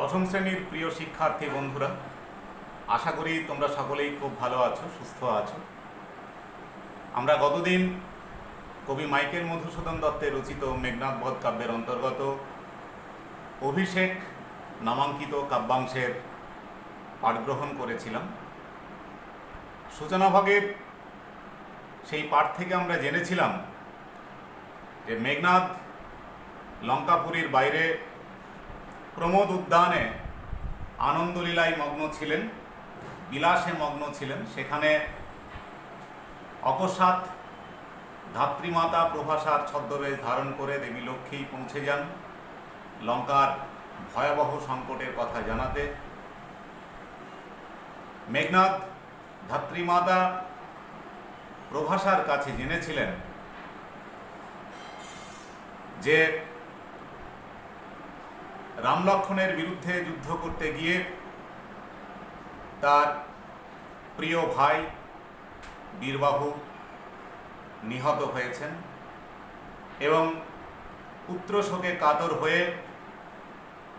দশম শ্রেণির প্রিয় শিক্ষার্থী বন্ধুরা, আশা করি তোমরা সকলেই খুব ভালো আছো, সুস্থ আছো। আমরা গতদিন কবি মাইকেল মধুসূদন দত্তের রচিত মেঘনাথ বধ কাব্যের অন্তর্গত অভিষেক নামাঙ্কিত কাব্যাংশের পাঠগ্রহণ করেছিলাম। সূচনাভাগের সেই পাঠ থেকে আমরা জেনেছিলাম যে মেঘনাথ লঙ্কাপুরীর বাইরে প্রমোদ উদ্যানে আনন্দলীলায় মগ্ন ছিলেন, বিলাসে মগ্ন ছিলেন। সেখানে অকস্মাৎ ধাত্রীমাতা প্রভাসার ছদ্মবেশ ধারণ করে দেবী লক্ষ্মী পৌঁছে যান লঙ্কার ভয়াবহ সংকটের কথা জানাতে। মেঘনাথ ধাত্রীমাতা প্রভাসার কাছে জেনেছিলেন যে রাম লক্ষণের বিরুদ্ধে যুদ্ধ করতে গিয়ে তার প্রিয় ভাই বীরবাহু নিহত হয়েছেন এবং পুত্র শোকে কাতর হয়ে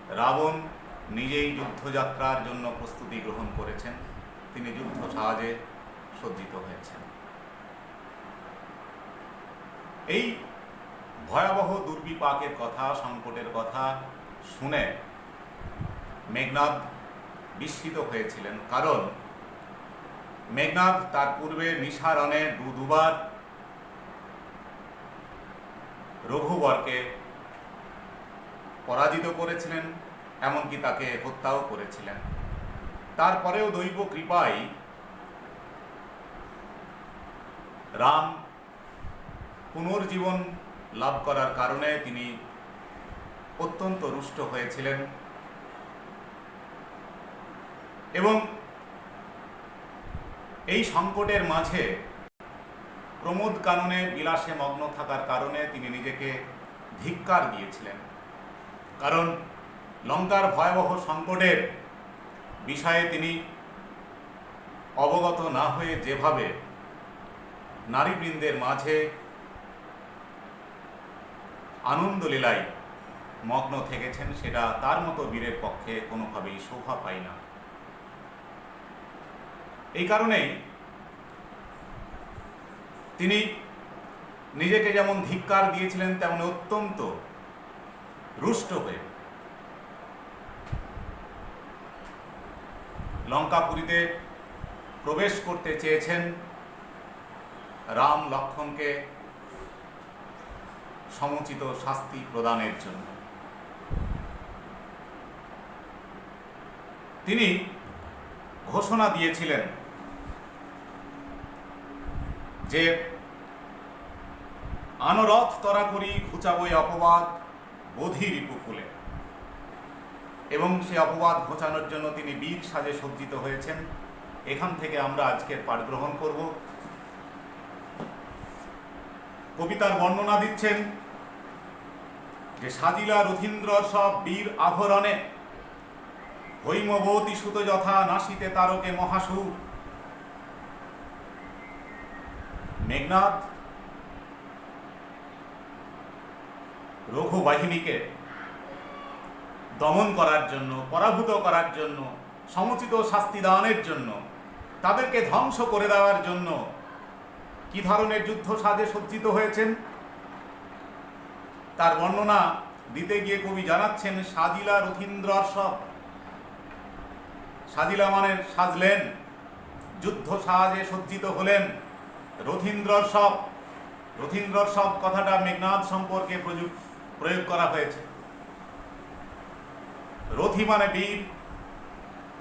রাবণ নিজেই যুদ্ধযাত্রার জন্য প্রস্তুতি গ্রহণ করেছেন। তিনি যুদ্ধ সাহায্যে সজ্জিত হয়েছেন। এই ভয়াবহ দুর্বিপাকের কথা, সংকটের কথা শুনে মেঘনাদ বিস্মিত হয়েছিলেন। কারণ মেঘনাদ তার পূর্বে নিশারণে দু দুবার রঘুবরকে পরাজিত করেছিলেন, এমনকি তাকে হত্যাও করেছিলেন। তারপরেও দৈব কৃপায় রাম পুনর্জীবন লাভ করার কারণে তিনি অত্যন্ত রুষ্ট হয়েছিলেন। এবং এই সংকটের মাঝে প্রমোদ কাননে বিলাসে মগ্ন থাকার কারণে তিনি নিজেকে ধিক্কার দিয়েছিলেন। কারণ লঙ্কার ভয়াবহ সংকটের বিষয়ে তিনি অবগত না হয়ে যেভাবে নারীবৃন্দের মাঝে আনন্দলীলায় মগ্ন থেকেছেন, সেটা তার মতো বীরের পক্ষে কোনোভাবেই শোভা পায় না। এই কারণেই তিনি নিজেকে যেমন ধিক্কার দিয়েছিলেন, তেমন অত্যন্ত রুষ্ট হয়ে লঙ্কাপুরীতে প্রবেশ করতে চেয়েছেন রাম লক্ষণকে সমুচিত শাস্তি প্রদানের জন্য। তিনি ঘোষণা দিয়েছিলেন যে আনরথ তরা করি ঘুচাবই অপবাদ বোধির উপকূলে এবং সে অপবাদ ঘোচানোর জন্য তিনি বীর সাজে সজ্জিত হয়েছেন। এখান থেকে আমরা আজকের পাঠ গ্রহণ করব। কবিতার বর্ণনা দিচ্ছেন যে সাজিলা রথীন্দ্র সব বীর আভরণে হৈমবতী সুত যথা নাসিতে তারকে মহাসুর। মেঘনাথ রঘু বাহিনীকে দমন করার জন্য, পরাভূত করার জন্য, সমুচিত শাস্তি দানের জন্য, তাদেরকে ধ্বংস করে দেওয়ার জন্য কি ধরনের যুদ্ধ সাজে সজ্জিত হয়েছেন? তার বর্ণনা দিতে গিয়ে কবি জানাচ্ছেন, সাজিলা রথীন্দ্রর সব। সাজিলা মানে সাজলেন, যুদ্ধ সাজে সজ্জিত হলেন। রথীন্দ্রর সব রথীন্দ্রর সব কথাটা মেঘনাথ সম্পর্কে প্রয়োগ করা হয়েছে। রথি মানে বীর।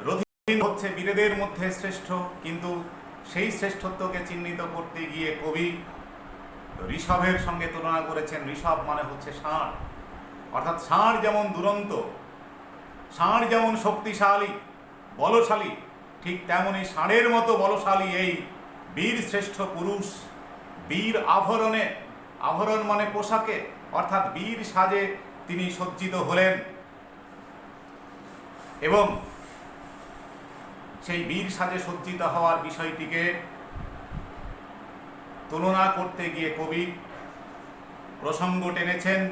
রথি হচ্ছে বীরেদের মধ্যে শ্রেষ্ঠ, কিন্তু সেই শ্রেষ্ঠত্বকে চিহ্নিত করতে গিয়ে কবি ঋষভের সঙ্গে তুলনা করেছেন। ঋষভ মানে হচ্ছে ষাঁড়। অর্থাৎ ষাঁড় যেমন দুরন্ত, ষাঁড় যেমন শক্তিশালী বলশালী, ঠিক তেমনই ষাঁড়ের মতো বলশালী এই বীর শ্রেষ্ঠ পুরুষ। বীর আভরণে, আভরণ মানে পোশাকে, অর্থাৎ বীর সাজে তিনি সজ্জিত হলেন। এবং সেই বীর সাজে সজ্জিত হওয়ার বিষয়টিকে তুলনা করতে গিয়ে কবি প্রসঙ্গ টেনেছেন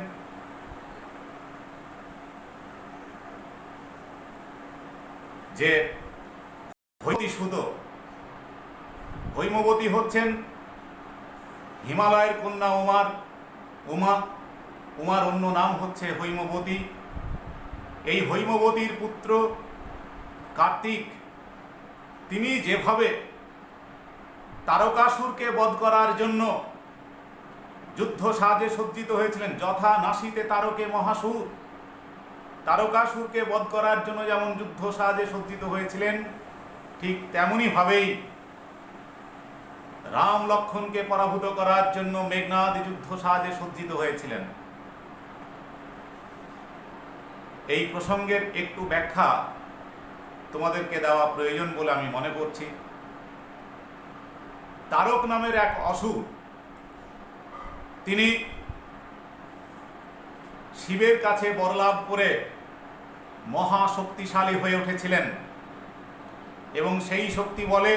যে হৈমবতী সুত হৈমবতী হচ্ছেন হিমালয়ের কন্যা উমার, উমা, উমার অন্য নাম হচ্ছে হৈমবতী। এই হৈমবতীর পুত্র কার্তিক, তিনি যেভাবে তারকাসুরকে বধ করার জন্য যুদ্ধ সাজে সজ্জিত হয়েছিলেন যথা নাসিতে তারকে মহাসুর তারকাসুরকে বধ করার জন্য যেমন যুদ্ধ সাজে সজ্জিত হয়েছিলেন, ঠিক তেমনই ভাবেই রাম লক্ষণকে পরাভূত করার জন্য মেঘনাদ যুদ্ধ সাজে সজ্জিত হয়েছিলেন। এই প্রসঙ্গের একটু ব্যাখ্যা তোমাদেরকে দেওয়া প্রয়োজন বলে আমি মনে করছি। তারক নামের এক অসুর, তিনি শিবের কাছে বরলাভ করে মহা শক্তিশালী হয়ে উঠেছিলেন। এবং সেই শক্তি বলে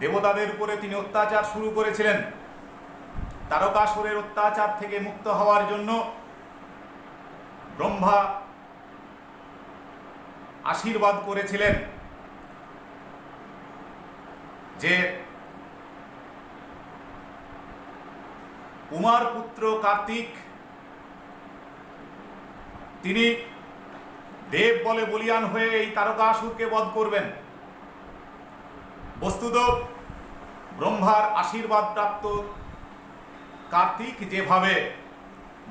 দেবতাদের উপরে তিনি অত্যাচার শুরু করেছিলেন। তারকাসুরের অত্যাচার থেকে মুক্ত হওয়ার জন্য ব্রহ্মা আশীর্বাদ করেছিলেন যে উমার পুত্র কার্তিক, তিনি দেব বলে বলিয়ান হয়ে এই তারকাসুরকে বধ করবেন। বস্তুত ব্রহ্মার আশীর্বাদ প্রাপ্ত কার্তিক যেভাবে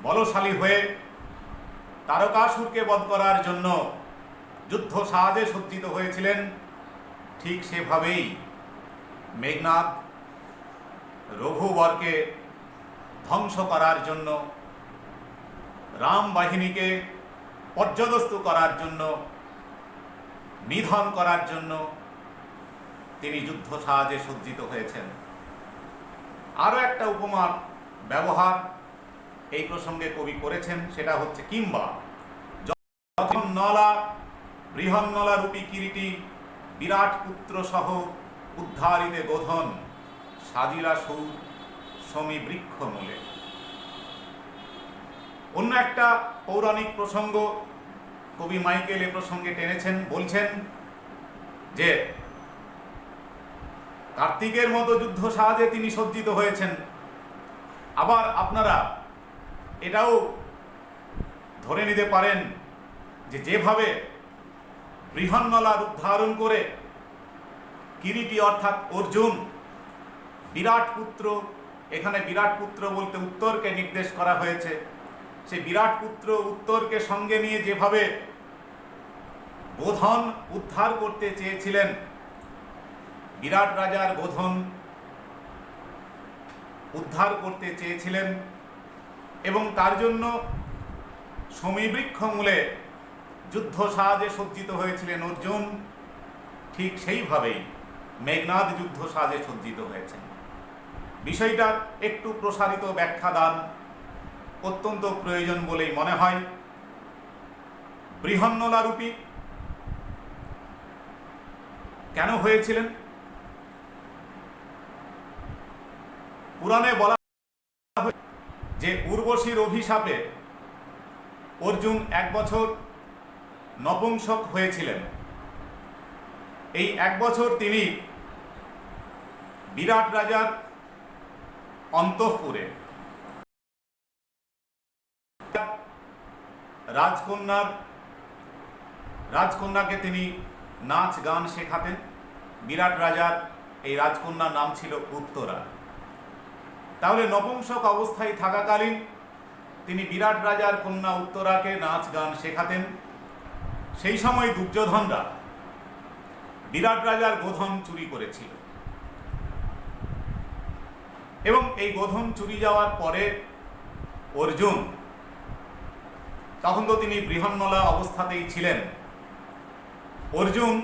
বলশালী হয়ে তারকাসুরকে বধ করার জন্য যুদ্ধ সাহায্যে সজ্জিত হয়েছিলেন, ঠিক সেভাবেই মেঘনাথ রঘুবরকে ধ্বংস করার জন্য রাম বাহিনীকে পর্যদস্ত করার জন্য, নিধন করার জন্য তিনি যুদ্ধ সাহায্যে সজ্জিত হয়েছেন। আরও একটা উপমার ব্যবহার এই প্রসঙ্গে কবি করেছেন, সেটা হচ্ছে কিংবা যখন নলা বৃহন্নলা রূপী কিরিটি বিরাট পুত্র সহ উদ্ধারিতে গোধন, সাজিলা সুর সমী বৃক্ষ মূলে। অন্য একটা পৌরাণিক প্রসঙ্গ কবি মাইকেল এ প্রসঙ্গে টেনেছেন, বলছেন যে, কার্তিকের মতো যুদ্ধ সাহায্যে তিনি সজ্জিত হয়েছেন। আবার আপনারা এটাও ধরে নিতে পারেন যে, যেভাবে বৃহন্নলা রূপ ধারণ করে কিরিটি অর্থাৎ অর্জুন বিরাট পুত্র, এখানে বিরাট পুত্র বলতে উত্তরকে নির্দেশ করা হয়েছে। সেই বিরাট পুত্র উত্তরকে সঙ্গে নিয়ে যেভাবে বোধন উদ্ধার করতে চেয়েছিলেন, বিরাট রাজার বোধন উদ্ধার করতে চেয়েছিলেন এবং তার জন্য সমীবৃক্ষ মূলে যুদ্ধ সাজে সজ্জিত হয়েছিলেন অর্জুন, ঠিক সেইভাবেই মেঘনাদ যুদ্ধ সাজে সজ্জিত হয়েছেন। বিষয়টার একটু প্রসারিত ব্যাখ্যা দান অত্যন্ত প্রয়োজন বলেই মনে হয়। বৃহন্নলারূপী কেন হয়েছিলেন? পুরাণে বলা যে উর্বশীর অভিশাপে অর্জুন এক বছর নপুংসক হয়েছিলেন। এই এক বছর তিনি বিরাট রাজার অন্তঃপুরে রাজকন্যার, রাজকন্যাকে তিনি নাচ গান শেখাতেন। বিরাট রাজার এই রাজকন্যার নাম ছিল উত্তরা। তাহলে নপুংসক অবস্থায় থাকাকালীন তিনি বিরাট রাজার কন্যা উত্তরাকে নাচ গান শেখাতেন। সেই সময় দুর্যোধনরা বিরাট রাজার গোধন চুরি করেছিল। এবং এই গোধন চুরি যাওয়ার পরে অর্জুন তখন তো তিনি বৃহন্নলা অবস্থাতেই ছিলেন। অর্জুন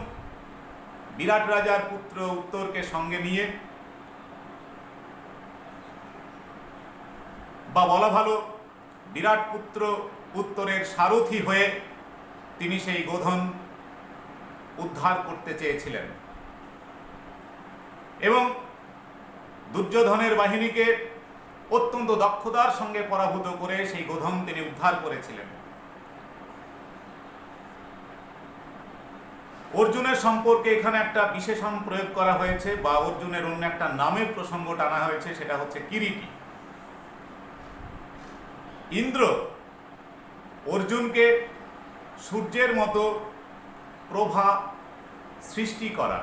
বিরাট রাজার পুত্র উত্তরকে সঙ্গে নিয়ে বা বলা ভালো, বিরাট পুত্র উত্তরের সারথি হয়ে তিনি সেই গোধন উদ্ধার করতে চেয়েছিলেন। এবং দুর্যোধনের বাহিনীকে অত্যন্ত দক্ষতার সঙ্গে পরাভূত করে সেই গোধন তিনি উদ্ধার করেছিলেন। অর্জুনের সম্পর্কে এখানে একটা বিশেষণ প্রয়োগ করা হয়েছে বা অর্জুনের অন্য একটা নামের প্রসঙ্গ টানা হয়েছে, সেটা হচ্ছে কিরিটি। ইন্দ্র অর্জুনকে সূর্যের মতো প্রভা সৃষ্টি করা,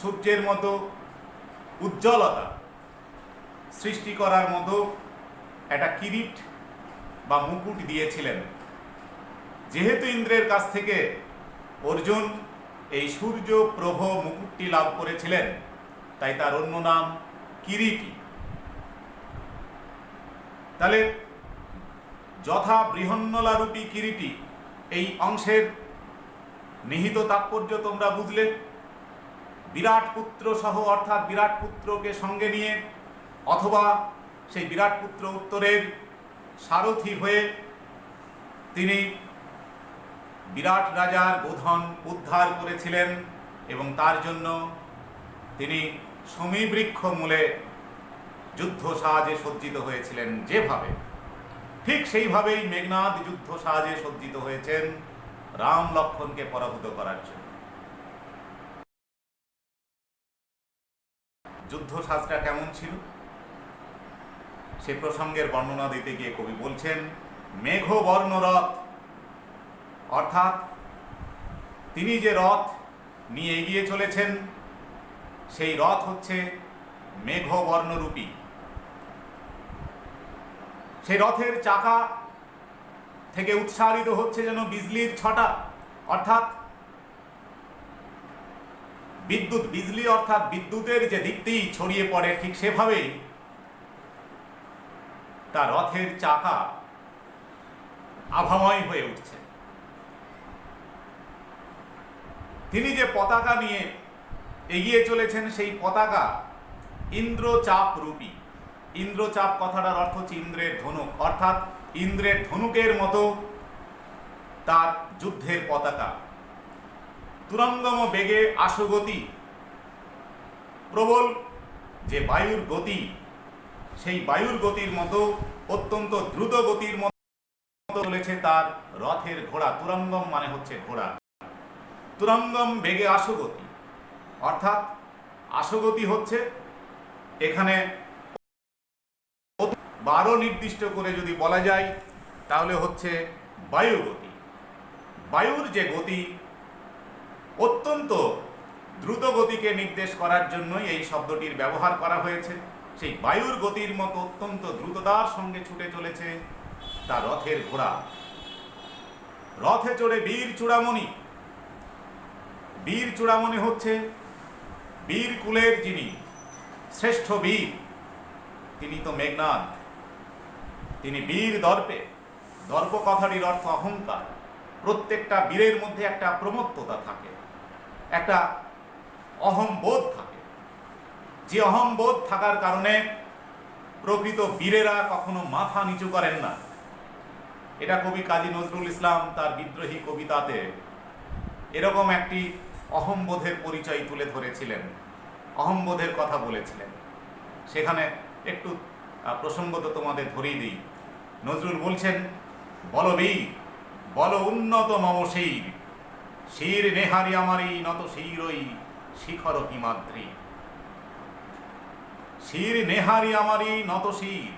সূর্যের মতো উজ্জ্বলতা সৃষ্টি করার মতো একটা কিরিট বা মুকুট দিয়েছিলেন। যেহেতু ইন্দ্রের কাছ থেকে অর্জুন এই সূর্য প্রভ মুকুটটি লাভ করেছিলেন। তাই তার অন্য নাম কিরিটি। তাহলে যথা বৃহন্নলারূপী কিরিটি, এই অংশের নিহিত তাৎপর্য তোমরা বুঝলে? বিরাট পুত্র সহ অর্থাৎ বিরাট পুত্রকে সঙ্গে নিয়ে অথবা সেই বিরাট পুত্র উত্তরের সারথি হয়ে তিনি বিরাট রাজার বোধন উদ্ধার করেছিলেন এবং তার জন্য তিনি সমীবৃক্ষ মূলে যুদ্ধ সাহায্যে সজ্জিত হয়েছিলেন যেভাবে। ঠিক সেইভাবেই মেঘনাদ যুদ্ধ সাহায্যে সজ্জিত হয়েছেন রাম লক্ষণকে পরাভূত করার জন্য। যুদ্ধ সাজটা কেমন ছিল? সে প্রসঙ্গের বর্ণনা দিতে গিয়ে কবি বলছেন মেঘ বর্ণ রথ অর্থাৎ তিনি যে রথ নিয়ে এগিয়ে চলেছেন, সেই রথ হচ্ছে মেঘ বর্ণরূপী সেই রথের চাকা থেকে উৎসারিত হচ্ছে যেন বিজলির ছটা, অর্থাৎ বিদ্যুৎ, বিজলি অর্থাৎ বিদ্যুতের যে দীপ্তি ছড়িয়ে পড়ে ঠিক সেভাবেই তার রথের চাকা আভাময় হয়ে উঠছে। তিনি যে পতাকা নিয়ে এগিয়ে চলেছেন, সেই পতাকা ইন্দ্রচাপ রূপী। ইন্দ্রচাপ কথাটার অর্থ হচ্ছে ইন্দ্রের ধনুক। অর্থাৎ ইন্দ্রের ধনুকের মতো তার যুদ্ধের পতাকা। তুরঙ্গম বেগে আশুগতি প্রবল যে বায়ুর গতি, সেই বায়ুর গতির মতো, অত্যন্ত দ্রুত গতির মতো চলেছে তার রথের ঘোড়া। তুরঙ্গম মানে হচ্ছে ঘোড়া। তুরঙ্গম বেগে আশুগতি অর্থাৎ আশুগতি হচ্ছে এখানে বারো নির্দিষ্ট করে যদি বলা যায়, তাহলে হচ্ছে বায়ু গতি। বায়ুর যে গতি অত্যন্ত দ্রুত গতিকে নির্দেশ করার জন্যই এই শব্দটির ব্যবহার করা হয়েছে। সেই বায়ুর গতির মতো অত্যন্ত দ্রুততার সঙ্গে ছুটে চলেছে তার রথের ঘোড়া। রথে চড়ে বীর চূড়ামণি বীর চূড়ামণি হচ্ছে বীর কুলের যিনি, শ্রেষ্ঠ বীর, তিনি তো মেঘনাথ তিনি বীর দর্পে দর্প কথাটির অর্থ অহংকার। প্রত্যেকটা বীরের মধ্যে একটা প্রমত্ততা থাকে, একটা অহংবোধ থাকে। যে অহংবোধ থাকার কারণে প্রকৃত বীরেরা কখনো মাথা নিচু করেন না। এটা কবি কাজী নজরুল ইসলাম তার বিদ্রোহী কবিতাতে এরকম একটি অহংবোধের পরিচয় তুলে ধরেছিলেন। অহম্বোধের কথা বলেছিলেন। সেখানে একটু প্রসঙ্গত তোমাদের ধরেই দিই। নজরুল বলছেন, বল বীর, বল উন্নত মম শির। শির নেহারি আমারই, নত শিরই শিখর হিমাদ্রি। শির নেহারি আমারই, নত শির,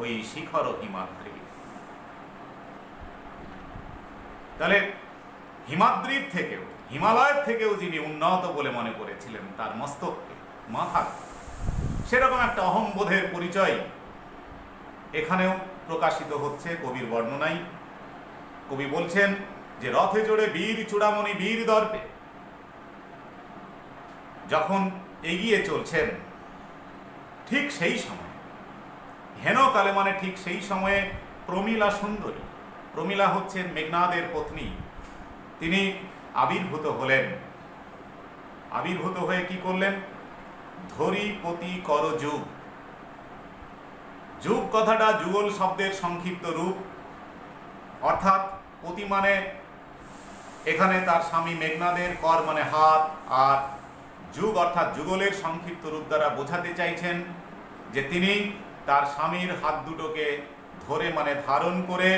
ওই শিখর হিমাদ্রি। তাহলে হিমাদ্রির থেকেও, হিমালয়ের থেকেও যিনি উন্নত বলে মনে করেছিলেন, তার মস্তককে, মাথা। সেরকম একটা অহংবোধের পরিচয় এখানেও প্রকাশিত হচ্ছে কবির বর্ণনায়। কবি বলছেন যে রথে চড়ে বীর চূড়ামণি বীর দর্পে, যখন এগিয়ে চলছেন, ঠিক সেই সময়, হেন কালে মানে ঠিক সেই সময়ে প্রমীলা সুন্দরী, প্রমীলা হচ্ছেন মেঘনাদের পত্নী তিনি আবির্ভূত হলেন। আবির্ভূত হয়ে কি করলেন? ধরি পতি কর যুগ। যুগ কথাটা যুগল শব্দের সংক্ষিপ্ত রূপ। অর্থাৎ পতি মানে এখানে তার স্বামী মেঘনাদের কর মানে হাত, আর যুগ অর্থাৎ যুগলের সংক্ষিপ্ত রূপ দ্বারা বোঝাতে চাইছেন যে তিনি তার স্বামীর হাত দুটোকে ধরে মানে ধারণ করে,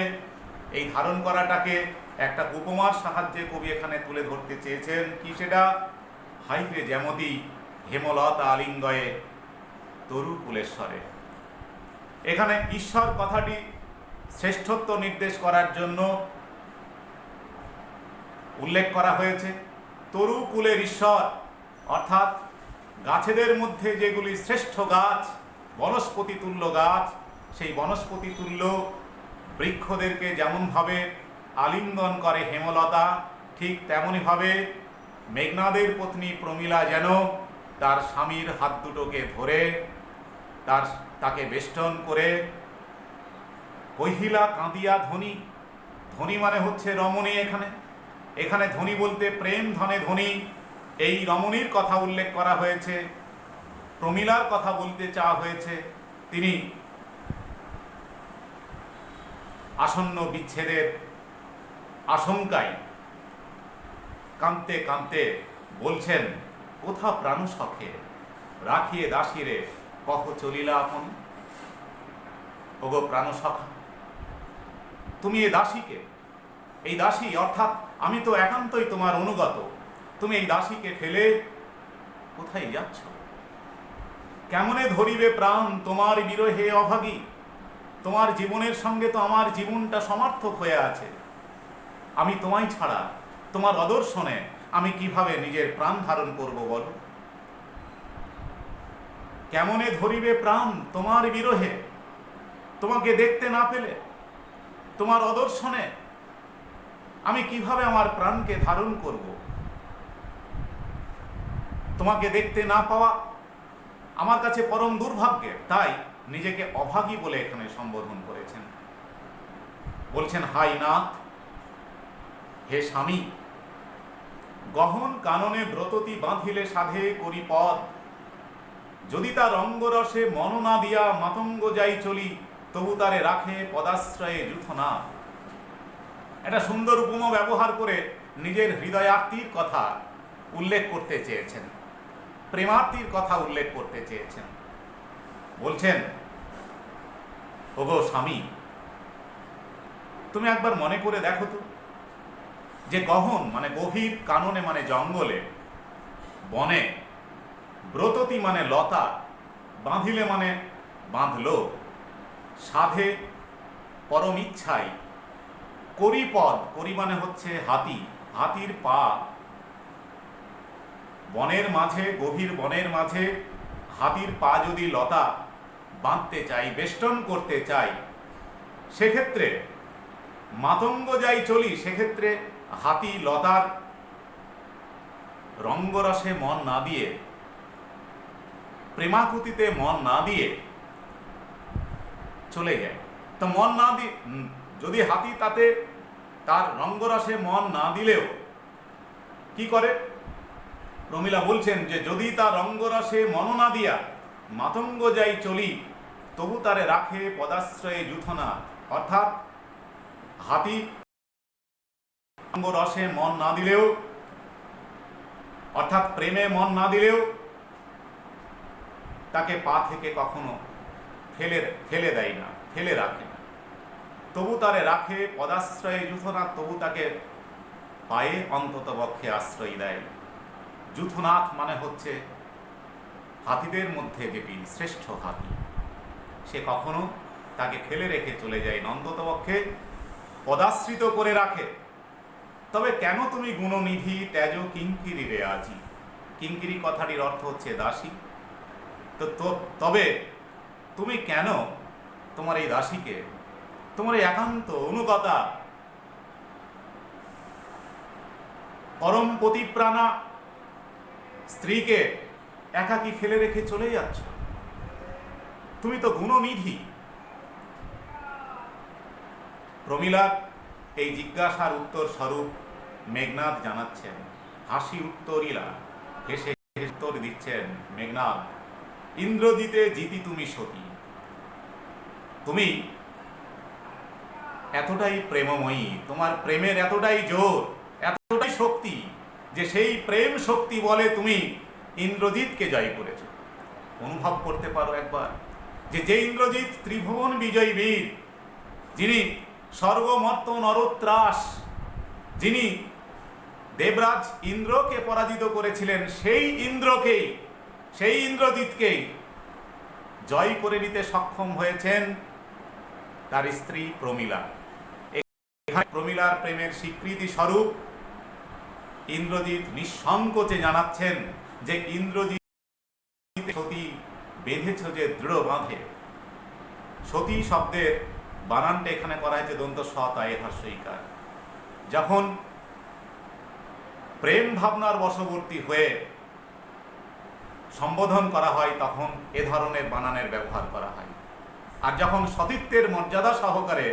এই ধারণ করাটাকে একটা উপমার সাহায্যে কবি এখানে তুলে ধরতে চেয়েছেন কি সেটা? হাইরে যেমতি হেমলতা আলিঙ্গয়ে তরু কুলেশ্বরে। এখানে ঈশ্বর কথাটি শ্রেষ্ঠত্ব নির্দেশ করার জন্য উল্লেখ করা হয়েছে। তরু কুলের ঈশ্বর, অর্থাৎ গাছেদের মধ্যে যেগুলি শ্রেষ্ঠ গাছ, বনস্পতি তুল্য গাছ, সেই বনস্পতি তুল্য বৃক্ষদেরকে যেমনভাবে আলিঙ্গন করে হেমলতা, ঠিক তেমনইভাবে মেঘনাদের পত্নী প্রমীলা যেন তার স্বামীর হাত দুটোকে ধরে তার, তাকে বেষ্টন করে, কহিলা কাঁদিয়া ধনী ধনী মানে হচ্ছে রমণী এখানে। এখানে ধনী বলতে প্রেম, ধনে ধনী, এই রমণীর কথা উল্লেখ করা হয়েছে, প্রমীলার কথা বলতে চাওয়া হয়েছে, তিনি আসন্ন বিচ্ছেদের আশঙ্কায়। কাঁদতে কাঁদতে বলছেন, কোথা প্রাণ সখে রাখিয়ে দাসিরে কহ চলিলা আপন? ওগো প্রাণ সখা তুমি এই দাসীকে, এই দাসী অর্থাৎ আমি তো একান্তই তোমার অনুগত। তুমি এই দাসীকে ফেলে কোথায় যাচ্ছ? কেমনে ধরিবে প্রাণ তোমার বিরহে অভাগী? তোমার জীবনের সঙ্গে তো আমার জীবনটা সমার্থক হয়ে আছে। আমি তোমায় ছাড়া, তোমার অদর্শনে আমি কীভাবে নিজের প্রাণ ধারণ করব বলো? কেমনে ধরিবে প্রাণ তোমার বিরহে? তোমাকে দেখতে না পেলে, তোমার অদর্শনে আমি কীভাবে আমার প্রাণকে ধারণ করব? তোমাকে দেখতে না পাওয়া আমার কাছে পরম দুর্ভাগ্যের, তাই নিজেকে অভাগী বলে এখানে সম্বোধন করেছেন। বলছেন, হাই নাথ হে স্বামী, গহন কাননে ব্রততি বাঁধিলে সাধে করি পদ যদি তার অঙ্গরসে মন না দিয়া মাতঙ্গ যাই চলি, তবু তারে রাখে পদাশ্রয়ে যুথ না একটা সুন্দর উপমা ব্যবহার করে নিজের হৃদয়ার্তির কথা উল্লেখ করতে চেয়েছেন। প্রেমার্তির কথা উল্লেখ করতে চেয়েছেন। বলছেন, ওগো স্বামী, তুমি একবার মনে করে দেখো তো। যে গহন মানে গভীর কাননে মানে জঙ্গলে, বনে, ব্রততি মানে লতা, বাঁধিলে মানে বাঁধলো। সাধে পরম ইচ্ছায় করিপদ, করি মানে হচ্ছে হাতি, হাতির পা। বনের মাঝে, গভীর বনের মাঝে, হাতির পা যদি লতা বাঁধতে চাই, বেষ্টন করতে চাই, সেক্ষেত্রে মাতঙ্গ যাই চলি, সেক্ষেত্রে হাতি লতার রঙ্গরসে মন না দিয়ে, প্রেমাকুতিতে মন না দিয়ে চলে যায়। তো মন না দিয়ে যদি হাতি তাতে তার রঙ্গরসে মন না দিলেও কি করে? প্রমীলা বলছেন যে, যদি তার রঙ্গরসে মন না দিয়া মাতঙ্গ যাই চলি, তবু তারে রাখে পদাশ্রয়ে যুথনা। অর্থাৎ হাতি রসে মন না দিলেও, অর্থাৎ প্রেমে মন না দিলেও, তাকে পা থেকে কখনো ফেলে ফেলে দেয় না, ফেলে রাখে না। তবু তারে রাখে পদাশ্রয়ে যুথনাথ তবু তাকে পায়ে অন্তত পক্ষে আশ্রয় দেয়। যুথনাথ মানে হচ্ছে হাতিদের মধ্যে যেটি শ্রেষ্ঠ হাতি। সে কখনো তাকে ফেলে রেখে চলে যায় অন্তত পক্ষে পদাশ্রিত করে রাখে। তবে কেন তুমি গুণনিধি তেজ কিঙ্কিরি রে আজি? কিঙ্কিরি কথাটির অর্থ হচ্ছে দাসী। তো তবে তুমি কেন তোমার এই দাসীকে, তোমার এই একান্ত অনুগতা পরম পতিপ্রাণা স্ত্রীকে একাকি ফেলে রেখে চলে যাচ্ছ? তুমি তো গুণনিধি। প্রমীলার এই জিজ্ঞাসার উত্তর স্বরূপ মেঘনাথ জানাচ্ছেন, হাসি উত্তরিলা হেসে উত্তর দিচ্ছেন মেঘনাথ ইন্দ্রজিতে জিতি তুমি সতী। তুমি এতটাই প্রেমময়ী, তোমার প্রেমের এতটাই জোর, এতটাই শক্তি, যে সেই প্রেম শক্তি বলে তুমি ইন্দ্রজিৎকে জয় করেছ। অনুভব করতে পারো একবার যে যে ইন্দ্রজিৎ ত্রিভুবন বিজয়ী বীর, যিনি সর্বমর্ত নরত্রাস যিনি দেবরাজ ইন্দ্রকে পরাজিত করেছিলেন, সেই ইন্দ্রকেই, সেই ইন্দ্রজিৎকেই জয় করে নিতে সক্ষম হয়েছেন তার স্ত্রী প্রমীলা। প্রমীলার প্রেমের স্বীকৃতি স্বরূপ ইন্দ্রজিৎ নিঃসংকোচে জানাচ্ছেন যে ইন্দ্রজিৎ সতী বেঁধেছ যে দৃঢ় বাঁধে। সতী শব্দের বানানটা এখানে করা হয়েছে, দন্ত সৎ আয় হাস্যইকার যখন প্রেম ভাবনার বশবর্তী হয়ে সম্বোধন করা হয়, তখন এ ধরনের বানানের ব্যবহার করা হয়। আর যখন সতীত্বের মর্যাদা সহকারে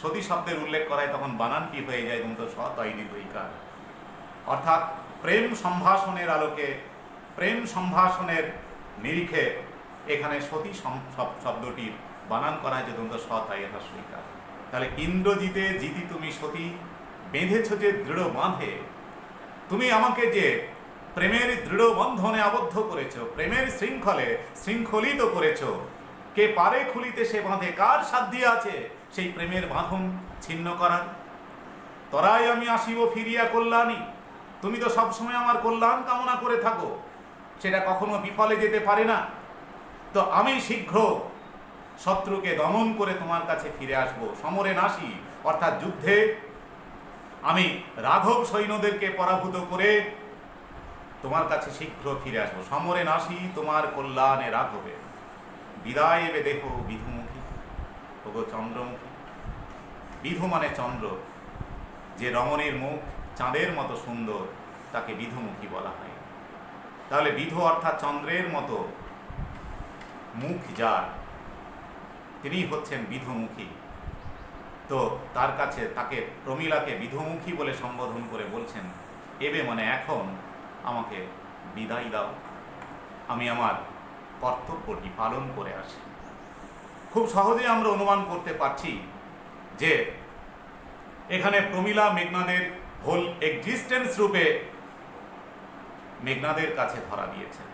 সতী শব্দের উল্লেখ করা হয়, তখন বানানটি হয়ে যায়? দন্ত আই নির্বৈকার অর্থাৎ প্রেম সম্ভাষণের আলোকে, প্রেম সম্ভাষণের নিরিখে এখানে সতী শব্দটির বানান করা হয় যে দন্ত সৎ আই হাস্যইকার তাহলে ইন্দ্রজিতে জিতি তুমি সতী, বেঁধেছ যে দৃঢ় বাঁধে, তুমি আমাকে যে প্রেমের দৃঢ় বন্ধনে আবদ্ধ করেছ, প্রেমের শৃঙ্খলে শৃঙ্খলিত করেছ, কে পারে খুলিতে সে বাঁধে, কার সাধ্য আছে সেই প্রেমের বাঁধন ছিন্ন করার? তরাই আমি আসিব ফিরিয়া কল্যাণী, তুমি তো সবসময় আমার কল্যাণ কামনা করে থাকো, সেটা কখনো বিফলে যেতে পারে না। তো আমি শীঘ্র শত্রুকে দমন করে তোমার কাছে ফিরে আসব। সমরে নাসি, অর্থাৎ যুদ্ধে। আমি রাঘব সৈন্যদেরকে পরাভূত করে তোমার কাছে শীঘ্র ফিরে আসব। সমরে নাসি, তোমার কল্যাণে রাঘবে। বিদায় এবে দেহ বিধুমুখী, ওগো চন্দ্রমুখী। বিধু মানে চন্দ্র, যে রমণীর মুখ চাঁদের মতো সুন্দর, তাকে বিধুমুখী বলা হয়। তাহলে বিধু অর্থাৎ চন্দ্রের মতো মুখ যার তিনি হচ্ছেন বিধুমুখী। তো তার কাছে তাকে প্রমীলাকে বিধুমুখী বলে সম্বোধন করে বলছেন, এবে মানে এখন আমাকে বিদায় দাও। আমি আমার কর্তব্যটি পালন করে আসি। খুব সহজেই আমরা অনুমান করতে পারছি যে এখানে প্রমীলা মেঘনাদের হোল এক্সিস্টেন্স রূপে মেঘনাদের কাছে ধরা দিয়েছেন।